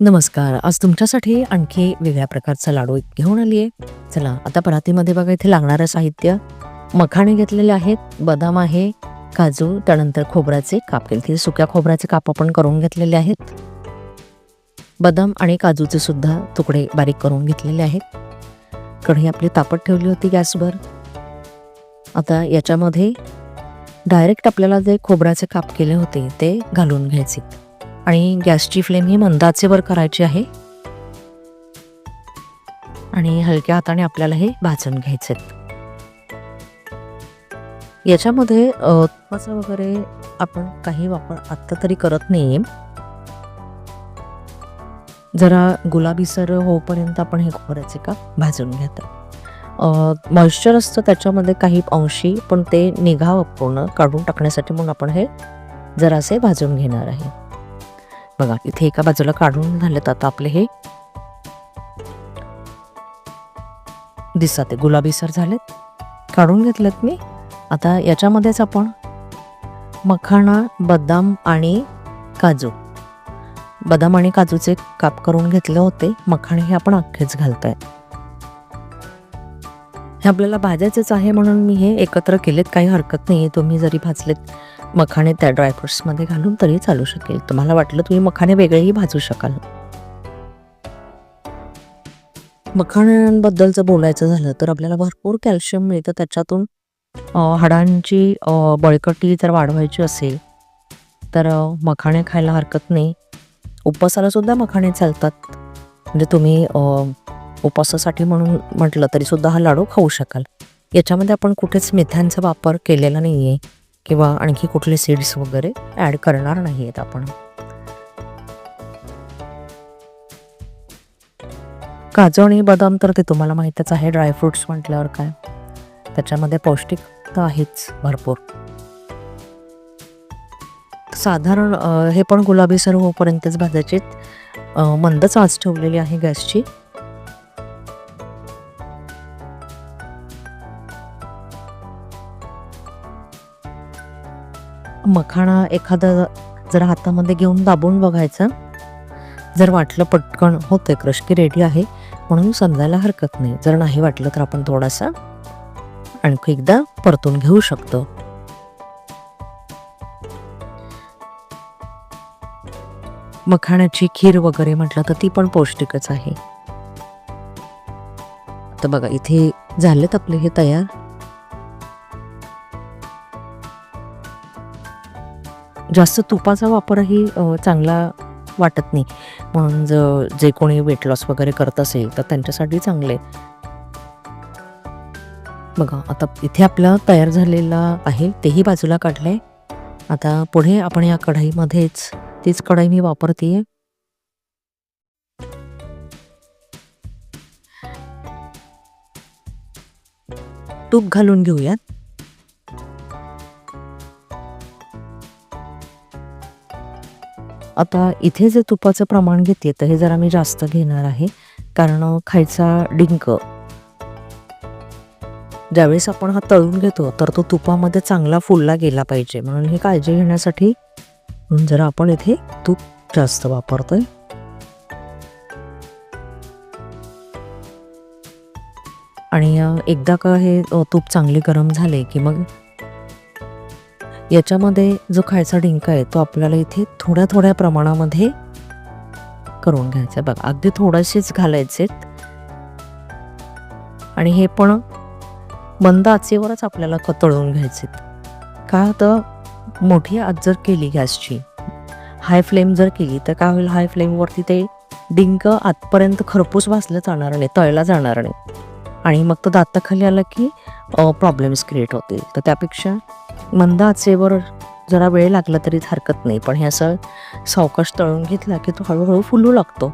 नमस्कार. आज तुमच्यासाठी आणखी वेगळ्या प्रकारचा लाडू घेऊन आली आहे चला आता परातीमध्ये बघा इथे लागणारं साहित्य. मखाणे घेतलेले आहेत बदाम आहे काजू त्यानंतर खोबऱ्याचे काप केले सुक्या खोबऱ्याचे काप आपण करून घेतलेले आहेत. बदाम आणि काजूचे सुद्धा तुकडे बारीक करून घेतलेले आहेत. कढई आपली तापत ठेवली होती गॅसवर. आता याच्यामध्ये डायरेक्ट आपल्याला जे खोबऱ्याचे काप केले होते ते घालून घ्यायचे. आणि गॅसची फ्लेम ही मंदाचेवर करायची आहे. आणि हलक्या हाताने आपल्याला हे भाजून घ्यायचे याच्यामध्ये तुपाचा वगैरे आपण काही वापर आत्ता तरी करत नाही जरा गुलाबीसर होऊपर्यंत आपण हे खोबऱ्याचे का भाजून घेतात मॉइश्चर असतं त्याच्यामध्ये काही अंशी पण ते निघावं पूर्ण काढून टाकण्यासाठी म्हणून आपण हे जरासे भाजून घेणार आहे. बघा इथे एका बाजूला काढून झालेत आता आपले हे दिसतात. गुलाबीसर झालेत. काढून घेतलेत मी. आता याच्यामध्येच आपण मखाणा बदाम आणि काजू. बदाम आणि काजूचे काप करून घेतले होते. मखाणे हे आपण अख्खेच घालताय. हे आपल्याला भाजायचेच आहे म्हणून मी हे एकत्र केलेत. काही हरकत नाही तुम्ही जरी भाजलेत मखाणे त्या ड्रायफ्रुट्समध्ये घालून तरी चालू शकेल. तुम्हाला वाटलं तुम्ही मखाणे वेगळेही भाजू शकाल. मखाण्यांबद्दल जर बोलायचं झालं तर आपल्याला भरपूर कॅल्शियम मिळतं. त्याच्यातून हाडांची बळकटी जर वाढवायची असेल तर मखाणे खायला हरकत नाही. उपवासाला सुद्धा मखाणे चालतात. म्हणजे तुम्ही उपवासासाठी म्हणून म्हटलं तरी सुद्धा हा लाडू खाऊ शकाल. याच्यामध्ये आपण कुठेच मिथ्यांचा वापर केलेला नाही आहे किंवा आणखी कुठले सीड्स वगैरे ॲड करणार नाही आहेत आपण. काजू आणि बदाम तर ते तुम्हाला माहीतच आहे ड्रायफ्रुट्स म्हटल्यावर काय? त्याच्यामध्ये पौष्टिकता आहेच भरपूर. साधारण हे पण गुलाबीसर होईपर्यंतच भाजायचे मंदच आज ठेवलेली आहे गॅसची. मखाणा एखादा जर हातामध्ये घेऊन दाबून बघायचं. जर वाटलं पटकन होतं क्रश की रेडी आहे म्हणून समजायला हरकत नाही. जर नाही वाटलं तर आपण थोडासा आणखी एकदा परतून घेऊ शकतो. मखाण्याची खीर वगैरे म्हटलं तर ती पण पौष्टिकच आहे. तर बघा इथे झालेत आपले हे तयार. जास्त तुपाचा वापरही चांगला वाटत नाही. म्हणून ज- जे कोणी वेट लॉस वगैरे करत असेल तर त्यांच्यासाठी चांगले बघा आता इथे आपला तयार झालेला आहे तेही बाजूला काढलं आहे आता पुढे आपण या कढईमध्येच तीच कढई मी वापरते तूप घालून घेऊयात. आता इथे जे तुपाचं प्रमाण घेते तर हे जरा मी जास्त घेणार आहे. कारण खायचा डिंक. ज्यावेळेस आपण हा तळून घेतो तर तो तुपामध्ये चांगला फुलला गेला पाहिजे. म्हणून ही काळजी घेण्यासाठी जरा आपण इथे तूप जास्त वापरतोय. आणि एकदा का हे तूप चांगले गरम झाले की मग याच्यामध्ये जो खायचा डिंक आहे तो आपल्याला इथे थोड्या थोड्या प्रमाणामध्ये करून घ्यायचा बघा अगदी थोडेसेच घालायचे आणि हे पण मंद आचेवरच आपल्याला कतळून तळून घ्यायचे का तर मोठी आत जर केली गॅसची हाय फ्लेम जर केली तर काय होईल? हाय फ्लेमवरती ते डिंक आतपर्यंत खरपूस भासलं जाणार नाही तळला जाणार नाही. आणि मग तो दाताखाली आला की प्रॉब्लेम्स क्रिएट होतील. तर त्यापेक्षा मंद आचेवर जरा वेळ लागला तरी हरकत नाही. पण हे असं सावकाश तळून घेतला की तो हळूहळू फुलू लागतो.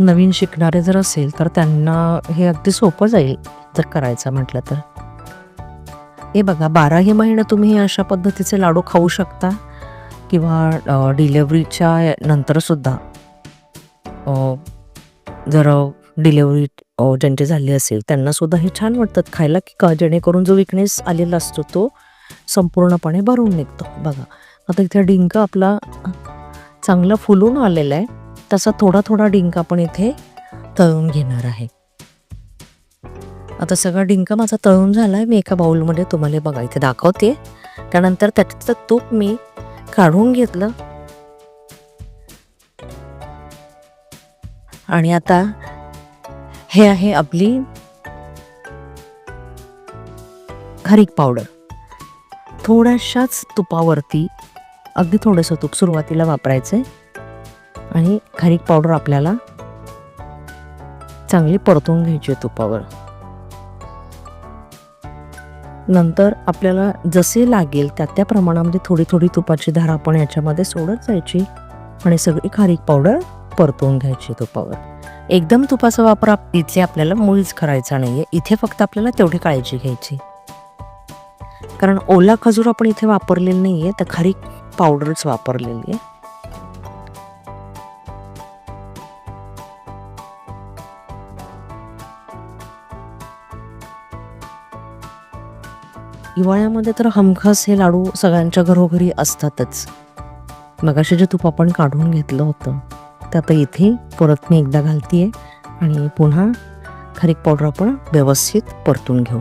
नवीन शिकणारे जर असेल तर त्यांना हे अगदी सोपं जाईल जर करायचं म्हटलं तर. हे बघा बाराही महिने तुम्ही हे अशा पद्धतीचे लाडू खाऊ शकता किंवा डिलेवरीच्या नंतरसुद्धा जर डिलेवरी ज्यांची झाली असेल त्यांना सुद्धा हे छान वाटतात खायला की का जेणेकरून जो विकनेस आलेला असतो तो संपूर्णपणे भरून निघतो. बघा आता इथे डिंक आपला चांगला फुलून आलेला आहे. तसा थोडा थोडा डिंक आपण इथे तळून घेणार आहे. आता सगळा डिंक माझा तळून झाला आहे मी एका बाउलमध्ये तुम्हाला बघा इथे दाखवते त्यानंतर त्याचं तूप मी काढून घेतलं. आणि आता हे आहे आपली खारीक पावडर. थोड्याशाच तुपावरती अगदी थोडंसं तूप सुरुवातीला वापरायचं आहे आणि खारीक पावडर आपल्याला चांगली परतून घ्यायची आहे तुपावर. नंतर आपल्याला जसे लागेल त्या त्या प्रमाणामध्ये थोडी थोडी तुपाची धार आपण याच्यामध्ये सोडत जायची आणि सगळी खारीक पावडर परतवून घ्यायची तुपावर एकदम तुपाचा वापर इथे आपल्याला मुळीच करायचा नाहीये. इथे फक्त आपल्याला तेवढी काळजी घ्यायची. कारण ओला खजूर आपण इथे वापरलेला नाहीये तर खरी पावडरच वापरलेली आहे. हिवाळ्यामध्ये तर हमखास हे लाडू सगळ्यांच्या घरोघरी असतातच. मगाशी जे तूप आपण काढून घेतलं होतं तर आता इथे परत मी एकदा घालतीये आणि पुन्हा खारीक पावडर आपण व्यवस्थित परतून घेऊ.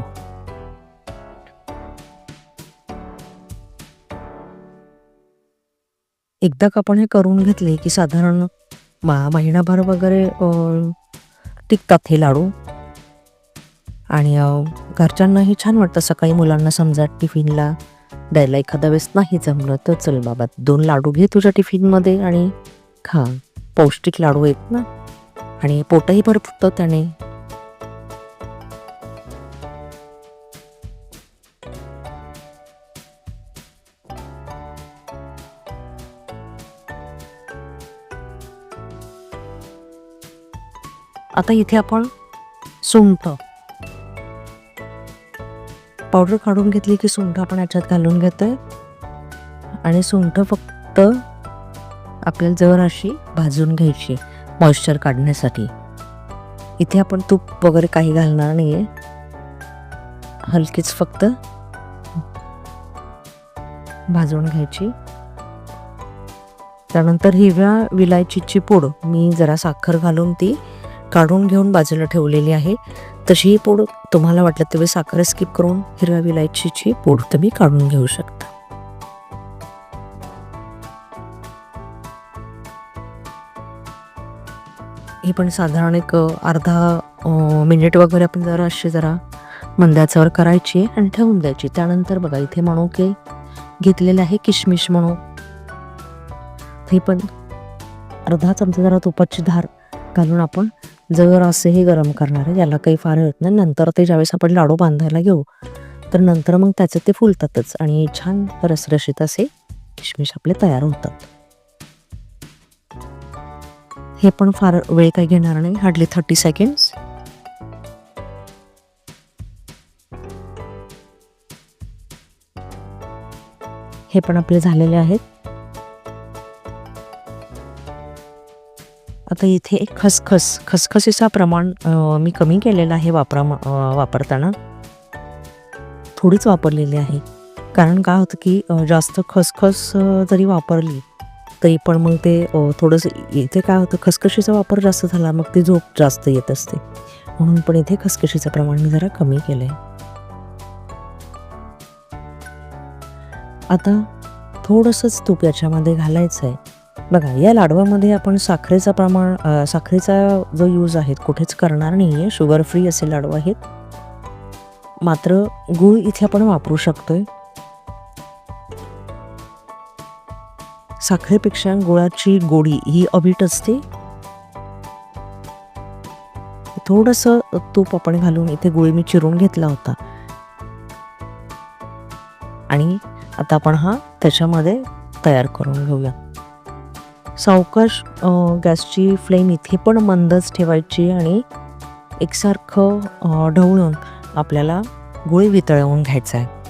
एकदा का आपण हे करून घेतले की साधारण मा- महिनाभर वगैरे टिकतात हे लाडू. आणि घरच्यांनाही छान वाटतं सकाळी मुलांना समजा टिफिनला द्यायला एखाद्या वेळेस नाही जमलं तर चल बाबा दोन लाडू घे तुझ्या टिफिनमध्ये आणि खा. पौष्टिक लाडू आहेत ना? आणि पोटही भर त्याने. आता इथे आपण सुंठ. पावडर काढून घेतली की सुंठ आपण याच्यात घालून घेतोय. आणि सुंठ फक्त आपल्याला जर अशी भाजून घ्यायची मॉइश्चर काढण्यासाठी. इथे आपण तूप वगैरे काही घालणार नाही आहे हलकीच फक्त भाजून घ्यायची. त्यानंतर हिरव्या विलायचीची पूड मी जरा साखर घालून ती काढून घेऊन बाजूला ठेवलेली आहे. तशी ही पूड तुम्हाला वाटलं तेव्हा साखर स्किप करून हिरव्या विलायचीची पूड तुम्ही काढून घेऊ शकता. ही पण साधारण एक अर्धा मिनिट वगैरे आपण जरा अशी जरा मंद्याच्यावर करायची आहे आणि ठेवून द्यायची. त्यानंतर बघा इथे म्हणू की घेतलेलं आहे किशमिश म्हणू हे पण अर्धा चमचा जरा तुपाची धार घालून आपण जर असेही गरम करणार आहे याला काही फार होत नाही. नंतर ते ज्यावेळेस आपण लाडू बांधायला घेऊ तर नंतर मग त्याचे ते फुलतातच आणि छान रसरशीत असे किशमिश आपले तयार होतात. हे पण फार वेळ काही घेणार नाही. हार्डली थर्टी सेकंड्स हे पण आपले झालेले आहेत. आता इथे खसखस. खसखसीचा प्रमाण मी कमी केलेला आहे वापरा वापरताना. थोडीच वापरलेली आहे. कारण काय होतं की जास्त खसखस जरी वापरली तरी पण मग ते थोडंसं इथे काय होतं खसखशीचा वापर जास्त झाला मग ती झोप जास्त येत असते. म्हणून पण इथे खसखशीचं प्रमाण मी जरा कमी केलंय. आता थोडंसंच तूप याच्यामध्ये घालायचं आहे बघा या लाडवामध्ये आपण साखरेचा प्रमाण साखरेचा जो यूज आहे कुठेच करणार नाही आहे शुगर फ्री असे लाडू आहेत. मात्र गूळ इथे आपण वापरू शकतो आहे साखरेपेक्षा गुळाची गोडी ही अवीट असते. थोडंसं तूप आपण घालून इथे गुळ मी चिरून घेतला होता. आणि आता आपण हा त्याच्यामध्ये तयार करून घेऊया. सावकाश गॅसची फ्लेम इथे पण मंदच ठेवायची आणि एकसारखं ढवळून आपल्याला गुळ वितळवून घ्यायचा आहे.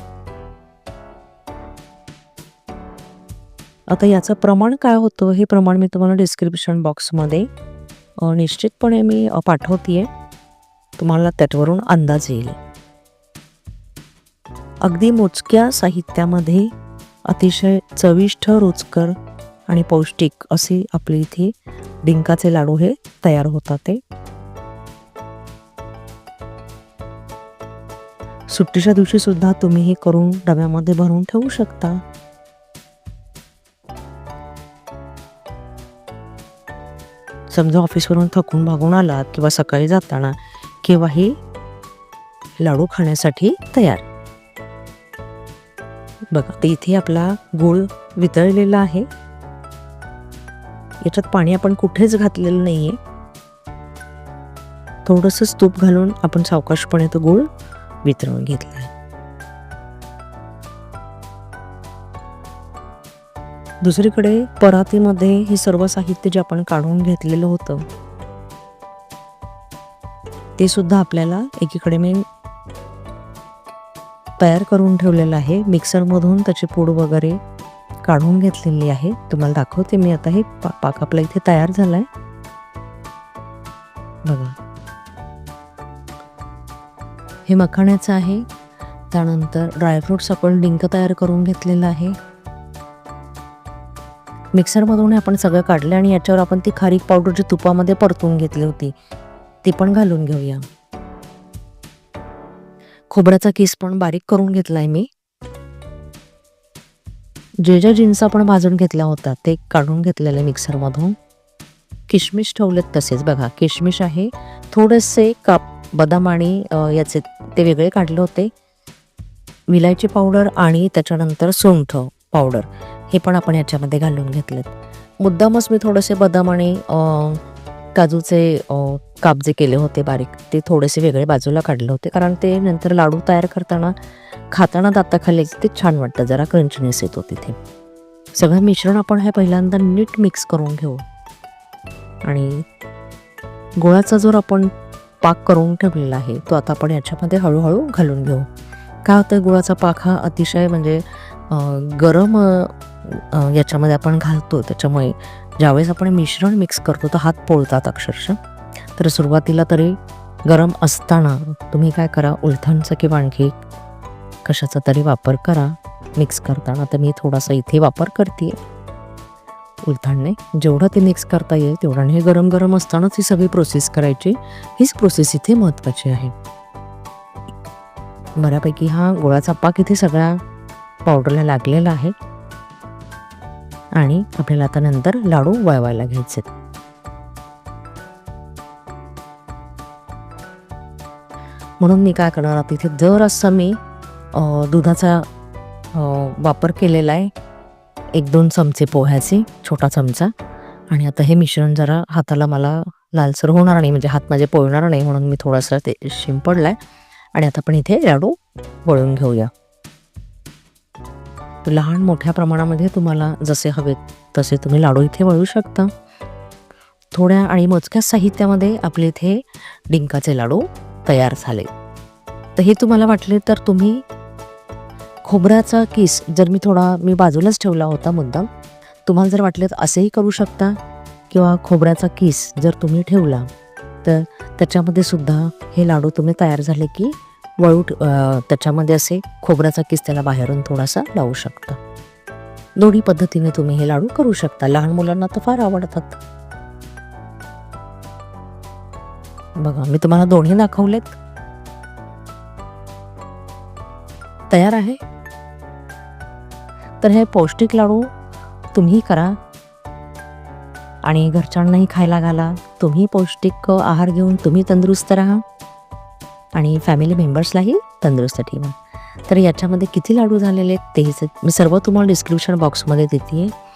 आता याचं प्रमाण काय होतं हे प्रमाण मी तुम्हाला डिस्क्रिप्शन बॉक्समध्ये निश्चितपणे मी पाठवते आहे तुम्हाला त्याच्यावरून अंदाज येईल. अगदी मोजक्या साहित्यामध्ये अतिशय चविष्ट रुचकर आणि पौष्टिक असे आपले इथे डिंकाचे लाडू हे तयार होतात ते. सुट्टीच्या दिवशी सुद्धा तुम्ही हे करून डब्यामध्ये भरून ठेवू शकता. समजा ऑफिसवरून थकून भागून आलात किंवा सकाळी जाताना केव्हाही लाडू खाण्यासाठी तयार. बघा ते इथे आपला गूळ वितळलेला आहे. याच्यात पाणी आपण कुठेच घातलेलं नाहीये. थोडंसं तूप घालून आपण सावकाशपणे तो गूळ वितळून घेतला दुसरीकडे परातीमध्ये हे सर्व साहित्य जे आपण काढून घेतलेलं होतं ते सुद्धा आपल्याला एकीकडे मी तयार करून ठेवलेलं आहे. मिक्सरमधून त्याची पूड वगैरे काढून घेतलेली आहे. तुम्हाला दाखवते मी आता. हे पा पाक आपला इथे तयार झाला आहे बघा. हे मखाण्याचं आहे. त्यानंतर ड्रायफ्रुट्स आपण डिंक तयार करून घेतलेलं आहे. मिक्सरमधून आपण सगळं काढलं आणि याच्यावर आपण ती खारीक पावडर जी तुपामध्ये परतून घेतली होती ती पण घालून घेऊया. खोबऱ्याचा किस पण बारीक करून घेतलाय मी. जे ज्या जीन्स आपण भाजून घेतल्या होत्या ते काढून घेतलेले मिक्सरमधून. किशमिश ठेवलेत तसेच बघा किशमिश आहे थोडेसे काप बदाम आणि याचे ते वेगळे काढले होते. विलायची पावडर आणि त्याच्यानंतर सुंठ. पावडर हे पण आपण याच्यामध्ये घालून घेतलेत. मुद्दामच मी थोडेसे बदाम आणि काजूचे अ, काप जे केले होते बारीक ते थोडेसे वेगळे बाजूला काढले होते. कारण ते नंतर लाडू तयार करताना खाताना दाताखाली ते छान वाटतं. जरा क्रंचनेस येतो तिथे. सगळं मिश्रण आपण हे पहिल्यांदा नीट मिक्स करून घेऊ. आणि गोळाचा जो आपण पाक करून ठेवलेला आहे तो आता आपण याच्यामध्ये हळूहळू घालून घेऊ. काय होतं गुळाचा पाक हा अतिशय म्हणजे गरम याच्यामध्ये आपण घालतो. त्याच्यामुळे ज्यावेळेस आपण मिश्रण मिक्स करतो तर हात पोळतात अक्षरशः. तर सुरुवातीला तरी गरम असताना तुम्ही काय करा उलथांचा किंवा आणखी कशाचा तरी वापर करा. मिक्स करताना तर मी थोडासा इथे वापर करते उलथाणने जेवढं ते मिक्स करता येईल तेवढं हे गरम गरम असतानाच ही सगळी प्रोसेस करायची. हीच प्रोसेस इथे महत्त्वाची आहे. बऱ्यापैकी हा गोळाचा पाक इथे सगळ्या पावडरला लागलेला आहे. आणि आपल्याला आता नंतर लाडू वळवायला घ्यायचे म्हणून मी काय करणार आता जर असं मी दुधाचा वापर केलेला आहे. एक दोन चमचे पोह्याचे छोटा चमचा. आणि आता हे मिश्रण जरा हाताला मला लालसर होणार नाही म्हणजे हात माझे पोळणार नाही म्हणून मी थोडासा ते शिंपडला आहे आणि आता आपण इथे लाडू वळून घेऊया. लहान मोठ्या प्रमाणामध्ये तुम्हाला जसे हवेत तसे तुम्ही लाडू इथे वळू शकता. थोड्या आणि मोजक्या साहित्यामध्ये आपले इथे डिंकाचे लाडू तयार झाले. तर हे तुम्हाला वाटले तर तुम्ही खोबऱ्याचा किस जर मी थोडा मी बाजूलाच ठेवला होता मुद्दाम तुम्हाला जर वाटले तर असेही करू शकता किंवा खोबऱ्याचा किस जर तुम्ही ठेवला तर त्याच्यामध्ये सुद्धा हे लाडू तुम्ही तयार झाले की वळू त्याच्यामध्ये असे खोबऱ्याचा किस त्याला बाहेरून थोडासा लावू शकता. दोन्ही पद्धतीने तुम्ही हे लाडू करू शकता. लहान मुलांना तर फार आवडतात. बघा मी तुम्हाला दोन्ही दाखवलेत. तयार आहे? तर हे पौष्टिक लाडू तुम्ही करा. आणि घरच्यांनाही खायला घाला. तुम्ही पौष्टिक आहार घेऊन तुम्ही तंदुरुस्त राहा. आणि फॅमिली मेंबर्सलाही तंदुरुस्त ठेवा तर याच्यामध्ये किती लाडू झालेले आहेत तेच मी सर्व तुम्हाला डिस्क्रिप्शन बॉक्समध्ये देते आहे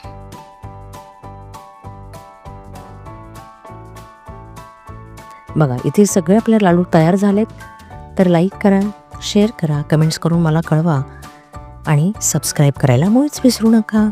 बघा इथे सगळे आपले लाडू तयार झालेत. तर लाईक करा शेअर करा कमेंट्स करून मला कळवा. आणि सबस्क्राईब करायला मुळीच विसरू नका.